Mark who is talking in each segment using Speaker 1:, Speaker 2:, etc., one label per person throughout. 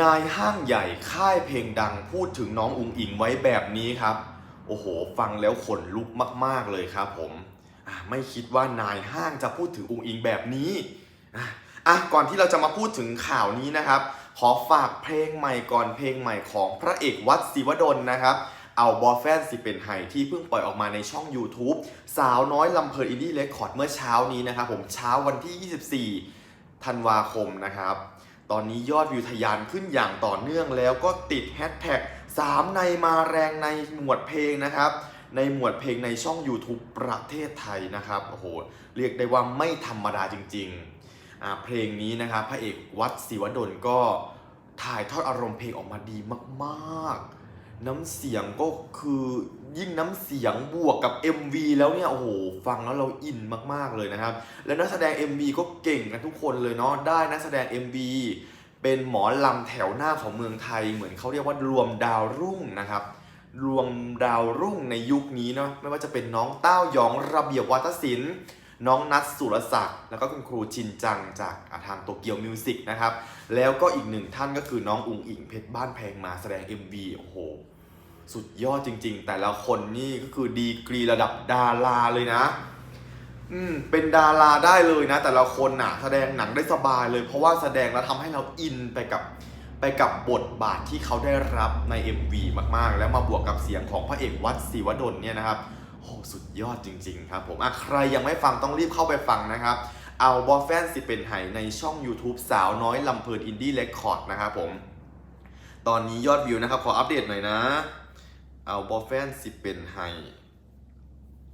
Speaker 1: นายห้างใหญ่ค่ายเพลงดังพูดถึงน้องอุงอิงไว้แบบนี้ครับ โอ้โห ฟังแล้วขนลุกมาก ๆเลยครับผมไม่คิดว่านายห้างจะพูดถึงอุงอิงแบบนี้อะก่อนที่เราจะมาพูดถึงข่าวนี้นะครับ ขอฝากเพลงใหม่ก่อนเพลงใหม่ของพระเอกวัดศิวดลนะครับ เอาบอแฟนสิเป็นไห้ที่เพิ่งปล่อยออกมาในช่อง YouTube สาวน้อยลำเพลินอินดี้เรคคอร์ดเมื่อเช้านี้นะครับผมเช้าวันที่ 24 ธันวาคมนะครับ ตอนนี้ยอดวิวทะยานขึ้นอย่างต่อเนื่องแล้วก็ติดแฮชแท็ก3ในมาแรงในหมวดเพลงนะครับ ในหมวดเพลงในช่อง YouTube ประเทศไทยนะครับโอ้โหเรียกได้ว่าไม่ธรรมดาจริงๆ เพลงนี้นะครับพระเอกวัดศิวดลก็ถ่ายทอดอารมณ์เพลงออกมาดีมากๆ น้ำเสียงก็คือยิ่งน้ำเสียงบวกกับ MV แล้วเนี่ยโอ้โหฟังแล้วเราอินมากๆเลยนะครับ แล้วนักแสดง MV ก็เก่งกันทุกคนเลยเนาะได้นักแสดง MV เป็นหมอลำแถวหน้าของเมืองไทย เหมือนเขาเรียกว่ารวมดาวรุ่งนะครับรวมดาวรุ่งในยุคนี้เนาะไม่ว่าจะเป็นน้องเต้ายองระเบียบวัฒศิลป์น้องนัทสุรศักดิ์แล้วก็คุณครูชินจังจากอาทางโตเกียวมิวสิกนะครับ แล้วก็อีกหนึ่งท่านก็คือน้องอุงอิงเพชรบ้านแพงมาแสดง MV โอ้โห สุดยอดจริง ๆ แต่ละคนนี่ก็คือดีกรีระดับดาราเลยนะ อืม เป็นดาราได้เลยนะ แต่ละคนน่ะ แสดงหนังได้สบายเลย เพราะว่าแสดงแล้วทำให้เราอินไปกับไปกับบทบาทที่เขาได้รับใน MV มากๆ แล้วมาบวกกับเสียงของพระเอกวัดศิวดลเนี่ยนะครับโอ้สุดยอดจริง ๆ ครับผมอะใครยังไม่ฟังต้องรีบเข้าไปฟังนะครับ เอาบอแฟนสิเป็นไหในช่อง YouTube สาวน้อยลำเพลินอินดี้เรคคอร์ดนะครับผม ตอนนี้ยอดวิวนะครับ ขออัปเดตหน่อยนะ เอาบอฟเฟนสิเป็นไฮ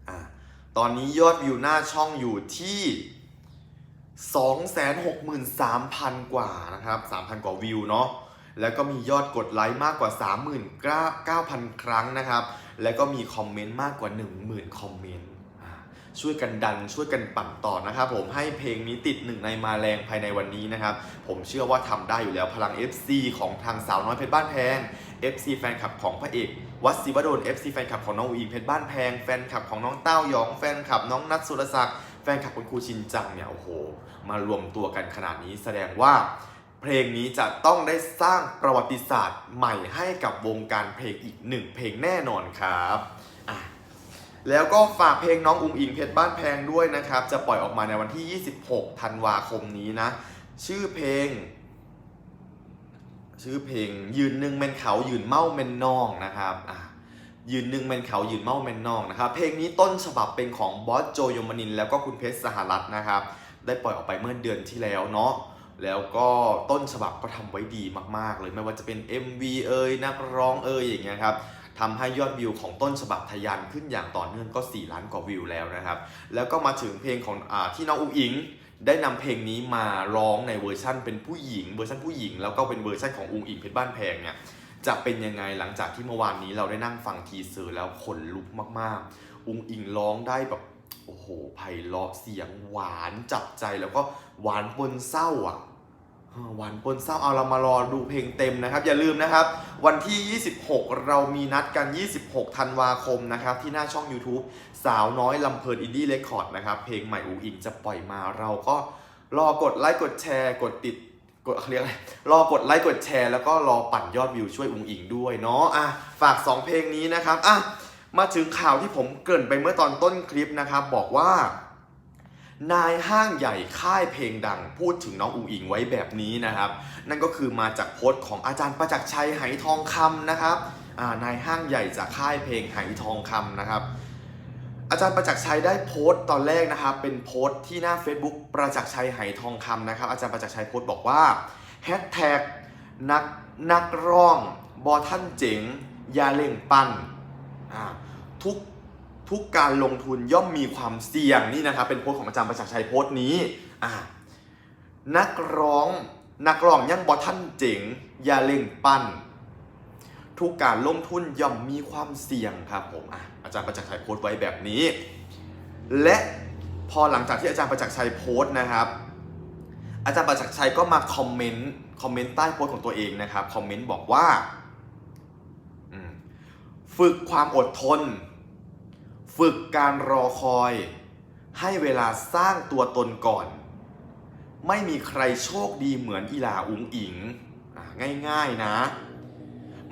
Speaker 1: อะตอนนี้ยอดวิวหน้าช่องอยู่ที่ 263,000 กว่านะครับ 3,000 กว่าวิวเนาะแล้วก็มียอดกดไลค์มากกว่า 39,000 ครั้งนะครับ แล้วก็มีคอมเมนต์มากกว่า 10,000 คอมเมนต์ ช่วยกันดันช่วยกันปั่นต่อนะครับผมให้เพลงนี้ติดหนึ่งในมาแรงภายในวันนี้นะครับ ผมเชื่อว่าทำได้อยู่แล้วพลัง FC ของทางสาวน้อยเพชรบ้านแพง FC แฟนคลับของพระเอกวัดศิวดล FC แฟนคลับของน้องอุ๋งอิงเพชรบ้านแพง แฟนคลับของน้องเต้าหยอง แฟนคลับน้องนัทสุรศักดิ์แฟนคลับคุณครูชินจังเนี่ยโอ้โห มารวมตัวกันขนาดนี้แสดงว่าเพลงนี้จะต้องได้สร้างประวัติศาสตร์ใหม่ให้กับวงการเพลงอีกหนึ่งเพลงแน่นอนครับอะ แล้วก็ฝากเพลงน้องอุ๋งอิงเพชรบ้านแพงด้วยนะครับ จะปล่อยออกมาในวันที่ 26 ธันวาคมนี้นะ ชื่อเพลง ชื่อเพลงยืนหนึ่งเมนเขายืนเมาเมนนองนะครับอะยืนหนึ่งเมนเขายืนเมาเมนนองนะครับเพลงนี้ต้นฉบับเป็นของบอสโจยมนิน แล้วก็คุณเพชรสหรัฐนะครับ ได้ปล่อยออกไปเมื่อเดือนที่แล้วเนาะแล้วก็ต้นฉบับก็ทำไว้ดีมาก ๆ เลยไม่ว่าจะเป็น MV เอ่ยนักร้องเอ่ยอย่างเงี้ยครับ ทำให้ยอดวิวของต้นฉบับทะยานขึ้นอย่างต่อเนื่องก็ 4 ล้านกว่าวิวแล้วนะครับ แล้วก็มาถึงเพลงของอที่น้องอุ้งอิงได้นำเพลงนี้มาร้องในเวอร์ชั่นเป็นผู้หญิงเวอร์ชันผู้หญิง แล้วก็เป็นเวอร์ชันของอุ้งอิงเพชรบ้านแพงเนี่ยจะเป็นยังไงหลังจากที่เมื่อวานนี้เราได้นั่งฟังทีเซอร์แล้วขนลุกมากๆ อุ้งอิงร้องได้แบบโอ้โหไพเราะเสียงหวานจับใจแล้วก็หวานปนเศร้าอะ หวานปนเศร้าเอาเรามารอดูเพลงเต็มนะครับ อย่าลืมนะครับ วันที่ 26 เรามีนัดกัน 26 ธันวาคมนะครับ ที่หน้าช่อง YouTube สาวน้อยลำเพลินอินดี้เรคคอร์ดนะครับ เพลงใหม่อูอิงจะปล่อยมาเราก็รอกดไลค์กดแชร์กดติดกดเรียกอะไรรอกดไลค์กดแชร์แล้วก็รอปั่นยอดวิวช่วยอุงอิงด้วยเนาะอะฝาก 2 เพลงนี้นะครับอะมาถึงข่าวที่ผมเกริ่นไปเมื่อตอนต้นคลิปนะครับ บอกว่า นายห้างใหญ่ค่ายเพลงดัง พูดถึงน้องอุ๋งอิงไว้แบบนี้นะครับ นั่นก็คือมาจากโพสต์ของอาจารย์ประจักษ์ชัยไหทองคำนะครับนายห้างใหญ่จากค่ายเพลงไหทองคำนะครับ อาจารย์ประจักษ์ชัยได้โพสต์ตอนแรกนะครับ เป็นโพสต์ที่หน้า Facebook ประจักษ์ชัยไหทองคำนะครับ อาจารย์ประจักษ์ชัยโพสต์บอกว่าแฮชแท็กนักนักร้องบอท่านเจ๋งอยาเล่งปั้นทุก ทุกการลงทุนย่อมมีความเสี่ยงนี่นะครับ เป็นโพสต์ของอาจารย์ประจักษ์ชัยโพสต์นี้อ่านักร้องนักร้องยังบอท่านเจ๋งอย่าเล่งปั้น ทุกการลงทุนย่อมมีความเสี่ยงครับผมอะอาจารย์ประจักษ์ชัยโพสต์ไว้แบบนี้ และพอหลังจากที่อาจารย์ประจักษ์ชัยโพสต์นะครับ อาจารย์ประจักษ์ชัยก็มาคอมเมนต์คอมเมนต์ใต้โพสต์ของตัวเองนะครับคอมเมนต์บอกว่าฝึกความอดทน ฝึกการรอคอย ให้เวลาสร้างตัวตนก่อน ไม่มีใครโชคดีเหมือนอีลาอุงอิงง่ายๆนะ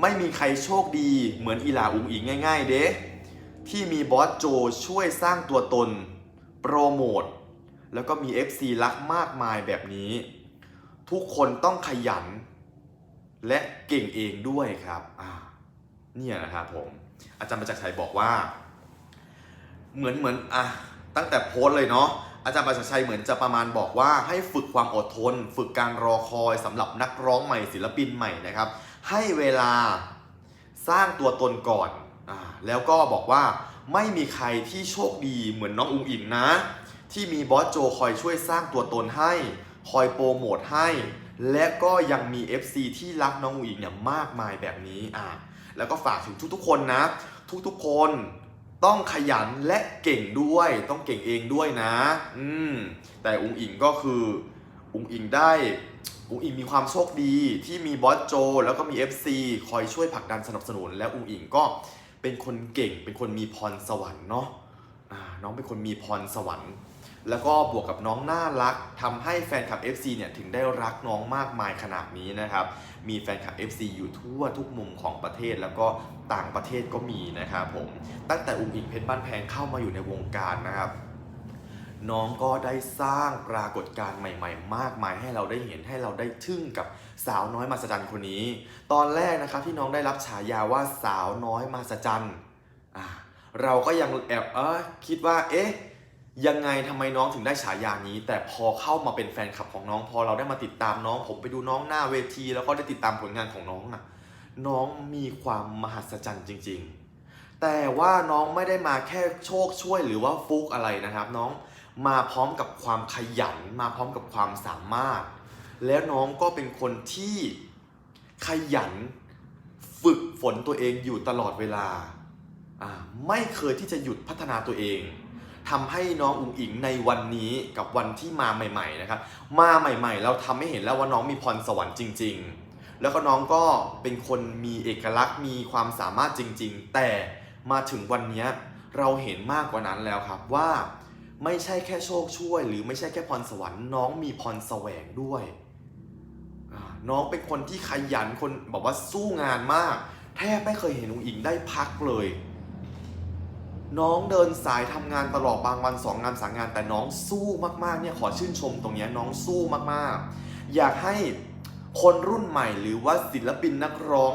Speaker 1: ไม่มีใครโชคดีเหมือนอีลาอุงอิงง่าย ๆ เด้ที่มีบอสโจช่วยสร้างตัวตน โปรโมท แล้วก็มี FC รักมากมายแบบนี้ ทุกคนต้องขยัน และเก่งเองด้วยครับ อ่า เนี่ยนะครับผม อาจารย์ประจักษ์ชัยบอกว่า เหมือนเหมือนอะตั้งแต่โพสเลยเนาะอาจารย์ประจักษ์ชัยเหมือนจะประมาณบอกว่าให้ฝึกความอดทน ฝึกการรอคอยสำหรับนักร้องใหม่ศิลปินใหม่นะครับ ให้เวลาสร้างตัวตนก่อนอแล้วก็บอกว่าไม่มีใครที่โชคดีเหมือนน้องอุงอิงนะ ที่มีบอสโจคอยช่วยสร้างตัวตนให้ คอยโปรโมทให้ และก็ยังมี FC ที่รักน้องอุงอิงเนี่ยมากมายแบบนี้อ่าแล้วก็ฝากถึงทุกๆคนนะ ทุกๆคน ต้องขยันและเก่งด้วย ต้องเก่งเองด้วยนะ อืมแต่อุงอิงก็คืออุงอิงได้อุงอิงมีความโชคดีที่มีบอสโจ แล้วก็มี FC คอยช่วยผลักดันสนับสนุน และอุงอิงก็เป็นคนเก่ง เป็นคนมีพรสวรรค์เนาะน้องเป็นคนมีพรสวรรค์ แล้วก็บวกกับน้องน่ารักทำให้แฟนคลับ FC เนี่ยถึงได้รักน้องมากมายขนาดนี้นะครับ มีแฟนคลับ FC อยู่ทั่วทุกมุมของประเทศแล้วก็ต่างประเทศก็มีนะครับผม ตั้งแต่อุ้งอิงเพชรบ้านแพงเข้ามาอยู่ในวงการนะครับ น้องก็ได้สร้างปรากฏการณ์ใหม่ ๆ มากมายให้เราได้เห็นให้เราได้ทึ่งกับสาวน้อยมาสจันคนนี้ ตอนแรกนะครับที่น้องได้รับฉายาว่าสาวน้อยมาสจันอ่าเราก็ยังแอบเออคิดว่าเอ๊ะ ยังไงทำไมน้องถึงได้ฉายานี้ แต่พอเข้ามาเป็นแฟนคลับของน้อง พอเราได้มาติดตามน้อง ผมไปดูน้องหน้าเวที แล้วก็ได้ติดตามผลงานของน้องอะน้องมีความมหัศจรรย์จริง ๆ แต่ว่าน้องไม่ได้มาแค่โชคช่วยหรือว่าฟุกอะไรนะครับ น้องมาพร้อมกับความขยันมาพร้อมกับความสามารถ แล้วน้องก็เป็นคนที่ขยันฝึกฝนตัวเองอยู่ตลอดเวลา ไม่เคยที่จะหยุดพัฒนาตัวเอง ทำให้น้องอุ๋งอิงในวันนี้กับวันที่มาใหม่ๆนะครับมาใหม่ๆ เราทำให้เห็นแล้วว่าน้องมีพรสวรรค์จริง ๆ แล้วก็น้องก็เป็นคนมีเอกลักษณ์มีความสามารถจริง ๆ แต่มาถึงวันนี้เราเห็นมากกว่านั้นแล้วครับว่าไม่ใช่แค่โชคช่วย หรือไม่ใช่แค่พรสวรรค์น้องมีพรแสวงด้วย น้องเป็นคนที่ขยันคนบอกว่าสู้งานมาก แทบไม่เคยเห็นอุ๋งอิงได้พักเลย น้องเดินสายทำงานตลอดบางวันสองงานสามงาน แต่น้องสู้มากๆเนี่ยขอชื่นชมตรงนี้น้องสู้มากๆ อยากให้คนรุ่นใหม่หรือว่าศิลปินนักร้อง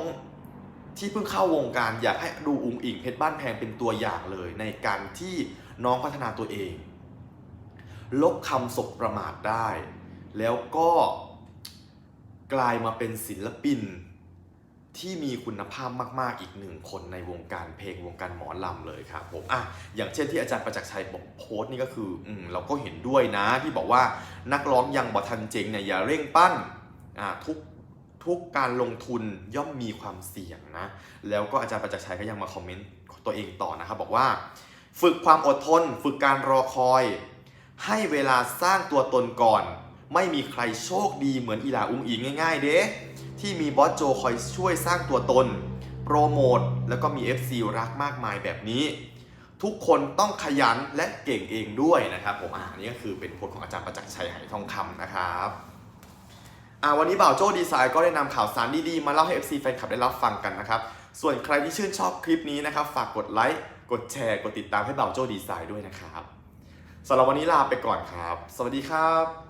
Speaker 1: ที่เพิ่งเข้าวงการอยากให้ดูอุงอิงเพชรบ้านแพงเป็นตัวอย่างเลย ในการที่น้องพัฒนาตัวเอง ลบคำสบประมาทได้ แล้วก็กลายมาเป็นศิลปิน ที่มีคุณภาพมากๆ อีกหนึ่งคนในวงการเพลงวงการหมอลำเลยครับผมอะอย่างเช่นที่อาจารย์ประจักษ์ชัยบอกโพสต์นี่ก็คืออืมเราก็เห็นด้วยนะที่บอกว่านักร้องยังบ่ทันเจงเนี่ยอย่าเร่งปั้นอ่าทุกทุกการลงทุนย่อมมีความเสี่ยงนะ แล้วก็อาจารย์ประจักษ์ชัยก็ยังมาคอมเมนต์ตัวเองต่อนะครับบอกว่า ฝึกความอดทน ฝึกการรอคอย ให้เวลาสร้างตัวตนก่อน ไม่มีใครโชคดีเหมือนอีหลาอุงอิงง่าย ๆ เด้ที่มีบอสโจคอยช่วยสร้างตัวตน โปรโมทแล้วก็มี FC รักมากมายแบบนี้ ทุกคนต้องขยันและเก่งเองด้วยนะครับผมอ่านี่ก็คือเป็นโพสต์ของอาจารย์ประจักษ์ชัยไหทองคำนะครับอ่าวันนี้บ่าวโจ้ดีไซน์ก็ได้นำข่าวสารดีๆ มาเล่าให้ FC แฟนคลับได้รับฟังกันนะครับ ส่วนใครที่ชื่นชอบคลิปนี้นะครับ ฝากกดไลค์กดแชร์ กดติดตามให้บ่าวโจ้ดีไซน์ด้วยนะครับสำหรับวันนี้ลาไปก่อนครับ สวัสดีครับ